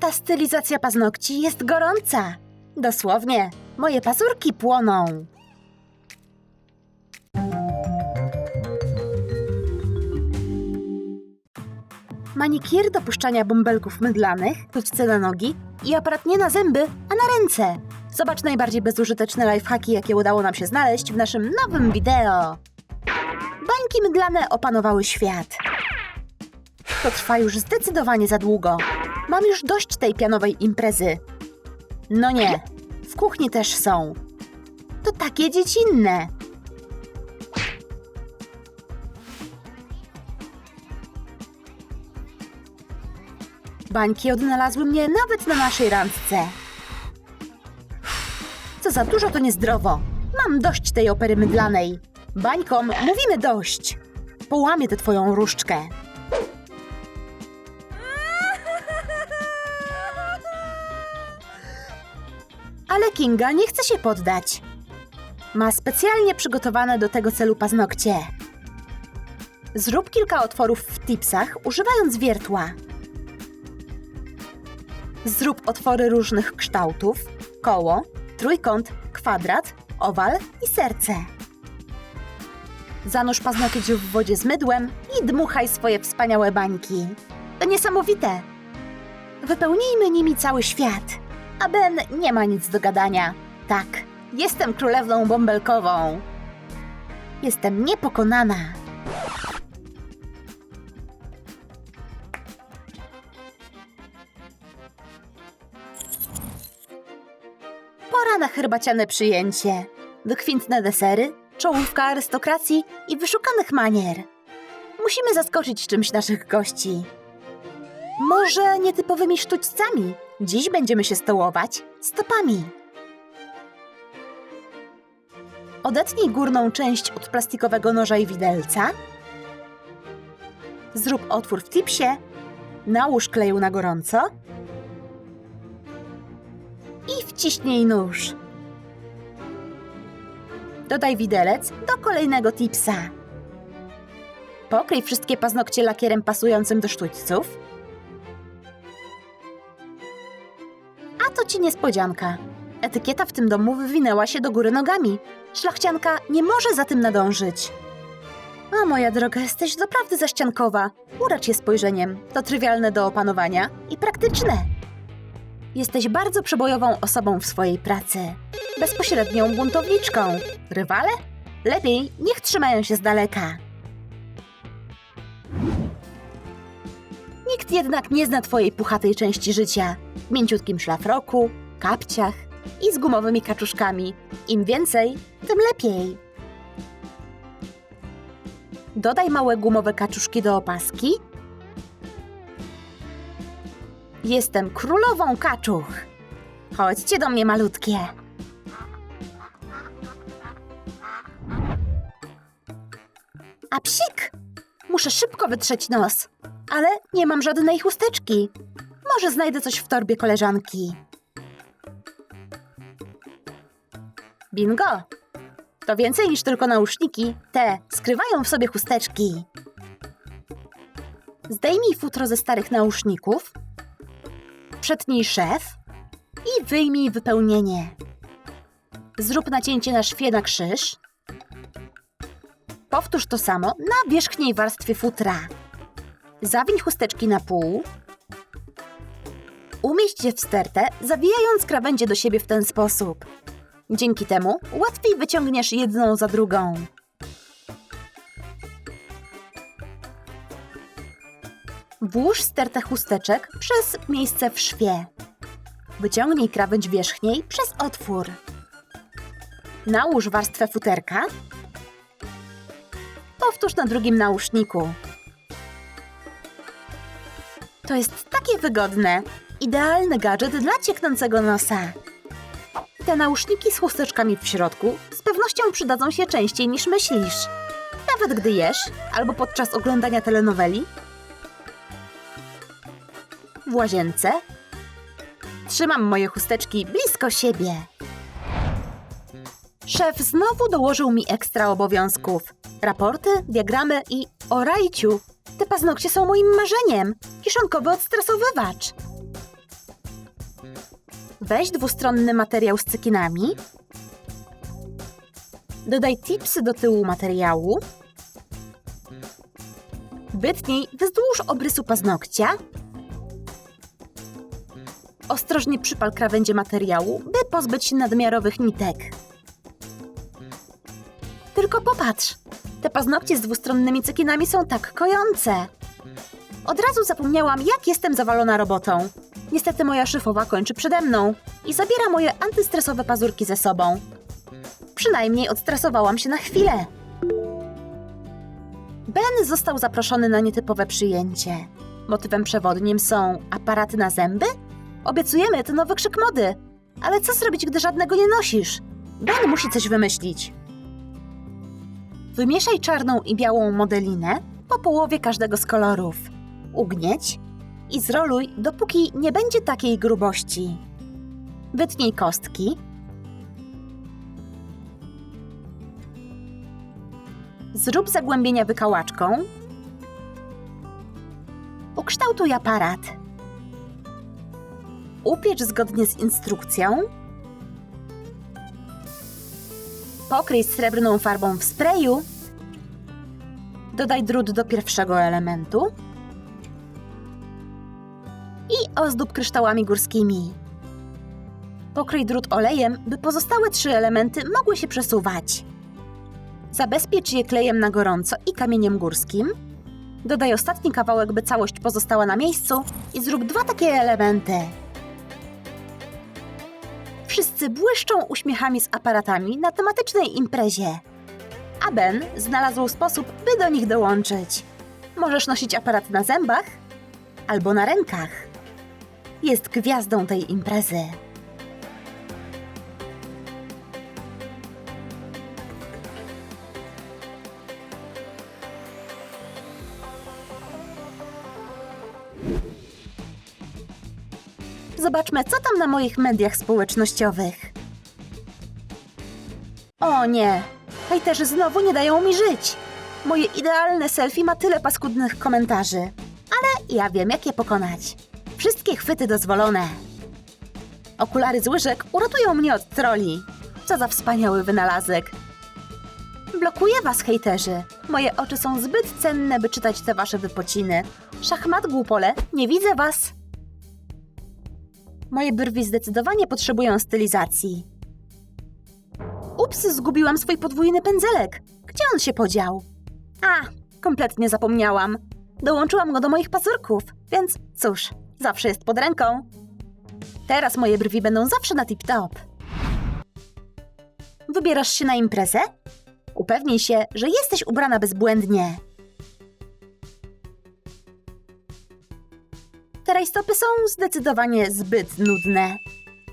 Ta stylizacja paznokci jest gorąca. Dosłownie, moje pazurki płoną. Manikir do puszczania bąbelków mydlanych, tućce na nogi i aparat nie na zęby, a na ręce. Zobacz najbardziej bezużyteczne lifehacki, jakie udało nam się znaleźć w naszym nowym wideo. Bańki mydlane opanowały świat. To trwa już zdecydowanie za długo. Mam już dość tej pianowej imprezy. No nie, w kuchni też są. To takie dziecinne. Bańki odnalazły mnie nawet na naszej randce. Co za dużo to niezdrowo. Mam dość tej opery mydlanej. Bańkom mówimy dość. Połamię tę twoją różdżkę. Kinga nie chce się poddać. Ma specjalnie przygotowane do tego celu paznokcie. Zrób kilka otworów w tipsach, używając wiertła. Zrób otwory różnych kształtów: koło, trójkąt, kwadrat, owal i serce. Zanurz paznokieć w wodzie z mydłem i dmuchaj swoje wspaniałe bańki. To niesamowite. Wypełnijmy nimi cały świat. A Ben nie ma nic do gadania. Tak, jestem królewną bąbelkową. Jestem niepokonana. Pora na herbaciane przyjęcie. Wykwintne desery, czołówka arystokracji i wyszukanych manier. Musimy zaskoczyć czymś naszych gości. Może nietypowymi sztućcami. Dziś będziemy się stołować stopami. Odetnij górną część od plastikowego noża i widelca. Zrób otwór w tipsie. Nałóż kleju na gorąco. I wciśnij nóż. Dodaj widelec do kolejnego tipsa. Pokryj wszystkie paznokcie lakierem pasującym do sztućców. To ci niespodzianka. Etykieta w tym domu wywinęła się do góry nogami. Szlachcianka nie może za tym nadążyć. O, moja droga, jesteś doprawdy zaściankowa. Uracz je spojrzeniem. To trywialne do opanowania i praktyczne. Jesteś bardzo przebojową osobą w swojej pracy. Bezpośrednią buntowniczką. Rywale? Lepiej niech trzymają się z daleka. Nikt jednak nie zna twojej puchatej części życia. W mięciutkim szlafroku, kapciach i z gumowymi kaczuszkami. Im więcej, tym lepiej. Dodaj małe gumowe kaczuszki do opaski. Jestem królową kaczuch. Chodźcie do mnie, malutkie. A psik! Muszę szybko wytrzeć nos, ale nie mam żadnej chusteczki. Może znajdę coś w torbie koleżanki. Bingo! To więcej niż tylko nauszniki. Te skrywają w sobie chusteczki. Zdejmij futro ze starych nauszników, przetnij szef i wyjmij wypełnienie. Zrób nacięcie na szwie na krzyż. Powtórz to samo na wierzchniej warstwie futra. Zawiń chusteczki na pół. Umieść je w stertę, zawijając krawędzie do siebie w ten sposób. Dzięki temu łatwiej wyciągniesz jedną za drugą. Włóż stertę chusteczek przez miejsce w szwie. Wyciągnij krawędź wierzchniej przez otwór. Nałóż warstwę futerka. Powtórz na drugim nauszniku. To jest takie wygodne. Idealny gadżet dla cieknącego nosa. Te nauszniki z chusteczkami w środku z pewnością przydadzą się częściej niż myślisz. Nawet gdy jesz albo podczas oglądania telenoweli. W łazience. Trzymam moje chusteczki blisko siebie. Szef znowu dołożył mi ekstra obowiązków. Raporty, diagramy i o rajciu. Te paznokcie są moim marzeniem. Kieszonkowy odstresowywacz. Weź dwustronny materiał z cekinami. Dodaj tipsy do tyłu materiału. Wytnij wzdłuż obrysu paznokcia. Ostrożnie przypal krawędzie materiału, by pozbyć się nadmiarowych nitek. Tylko popatrz, te paznokcie z dwustronnymi cekinami są tak kojące. Od razu zapomniałam, jak jestem zawalona robotą. Niestety moja szyfowa kończy przede mną i zabiera moje antystresowe pazurki ze sobą. Przynajmniej odstresowałam się na chwilę. Ben został zaproszony na nietypowe przyjęcie. Motywem przewodnim są aparaty na zęby? Obiecujemy, to nowy krzyk mody. Ale co zrobić, gdy żadnego nie nosisz? Ben musi coś wymyślić. Wymieszaj czarną i białą modelinę po połowie każdego z kolorów. Ugnieć i zroluj, dopóki nie będzie takiej grubości. Wytnij kostki. Zrób zagłębienia wykałaczką. Ukształtuj aparat. Upiecz zgodnie z instrukcją. Pokryj srebrną farbą w sprayu. Dodaj drut do pierwszego elementu. I ozdób kryształami górskimi. Pokryj drut olejem, by pozostałe trzy elementy mogły się przesuwać. Zabezpiecz je klejem na gorąco i kamieniem górskim. Dodaj ostatni kawałek, by całość pozostała na miejscu i zrób dwa takie elementy. Wszyscy błyszczą uśmiechami z aparatami na tematycznej imprezie. A Ben znalazł sposób, by do nich dołączyć. Możesz nosić aparat na zębach albo na rękach. Jest gwiazdą tej imprezy. Zobaczmy, co tam na moich mediach społecznościowych. O nie! Hejterzy znowu nie dają mi żyć! Moje idealne selfie ma tyle paskudnych komentarzy. Ale ja wiem, jak je pokonać. Wszystkie chwyty dozwolone. Okulary z łyżek uratują mnie od troli. Co za wspaniały wynalazek. Blokuję was, hejterzy. Moje oczy są zbyt cenne, by czytać te wasze wypociny. Szachmat głupole, nie widzę was. Moje brwi zdecydowanie potrzebują stylizacji. Ups, zgubiłam swój podwójny pędzelek. Gdzie on się podział? A, kompletnie zapomniałam. Dołączyłam go do moich pazurków, więc cóż, zawsze jest pod ręką. Teraz moje brwi będą zawsze na tip-top. Wybierasz się na imprezę? Upewnij się, że jesteś ubrana bezbłędnie. Rajstopy są zdecydowanie zbyt nudne,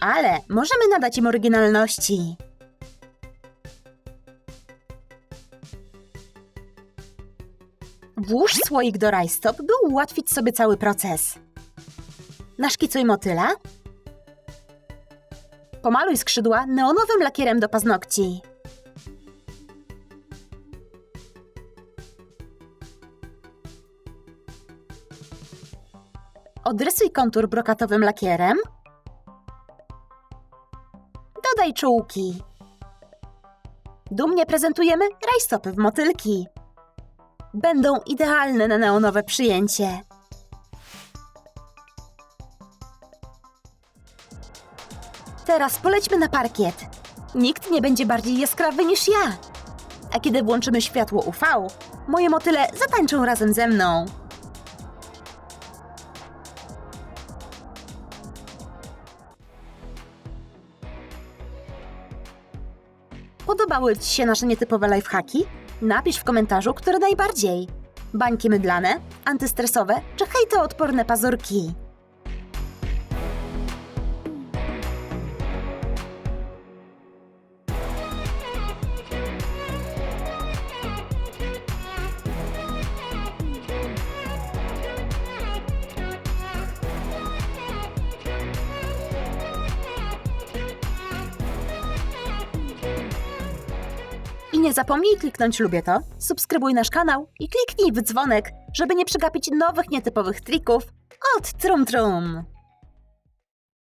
ale możemy nadać im oryginalności. Włóż słoik do rajstop, by ułatwić sobie cały proces. Naszkicuj motyla. Pomaluj skrzydła neonowym lakierem do paznokci. Odrysuj kontur brokatowym lakierem. Dodaj czułki. Dumnie prezentujemy rajstopy w motylki. Będą idealne na neonowe przyjęcie. Teraz polećmy na parkiet. Nikt nie będzie bardziej jaskrawy niż ja. A kiedy włączymy światło UV, moje motyle zatańczą razem ze mną. Podobały Ci się nasze nietypowe lifehacki? Napisz w komentarzu, które najbardziej. Bańki mydlane, antystresowe czy hejtoodporne pazurki. I nie zapomnij kliknąć lubię to, subskrybuj nasz kanał i kliknij w dzwonek, żeby nie przegapić nowych nietypowych trików od Trum Trum.